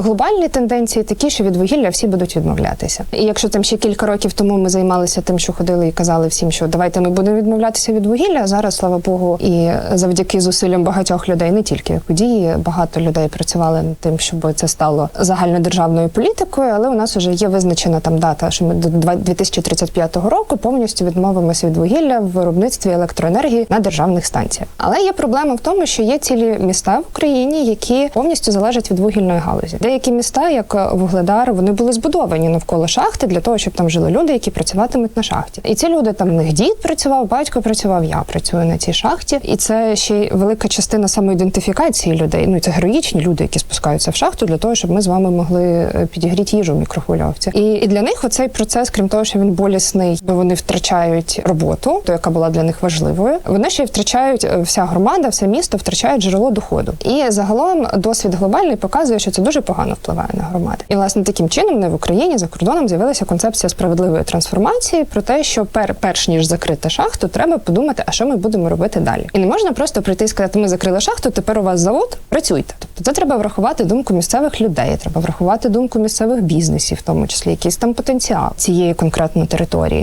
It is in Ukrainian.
Глобальні тенденції такі, що від вугілля всі будуть відмовлятися. І якщо там ще кілька років тому ми займалися тим, що ходили і казали всім, що давайте ми будемо відмовлятися від вугілля. Зараз, слава Богу, і завдяки зусиллям багатьох людей, не тільки як у дії, багато людей працювали над тим, щоб це стало загальнодержавною політикою. Але у нас вже є визначена там дата, що ми до два- 2035 року повністю відмовимося від вугілля в виробництві електроенергії на державних станціях. Але є проблема в тому, що є цілі міста в Україні, які повністю залежать від вугільної галузі. Деякі міста, як е, Вугледар, вони були збудовані навколо шахти для того, щоб там жили люди, які працюватимуть на шахті. І ці люди там в них дід працював, батько працював, я працюю на цій шахті. І це ще й велика частина самоідентифікації людей. Ну це героїчні люди, які спускаються в шахту для того, щоб ми з вами могли е, підігріти їжу в мікрохвильовці. І, і для них оцей процес, крім того, що він болісний, бо вони втрачають роботу, то яка була для них важливою. Вони ще й втрачають е, вся громада, все місто втрачають джерело доходу. І загалом досвід глобальний показує, що це дуже погано впливає на громади. І власне таким чином не в Україні за кордоном з'явилася концепція справедливої трансформації про те, що пер, перш ніж закрити шахту, треба подумати, а що ми будемо робити далі. І не можна просто прийти і сказати, ми закрили шахту, тепер у вас завод, працюйте. Тобто це треба врахувати думку місцевих людей, треба врахувати думку місцевих бізнесів, в тому числі якийсь там потенціал цієї конкретної території.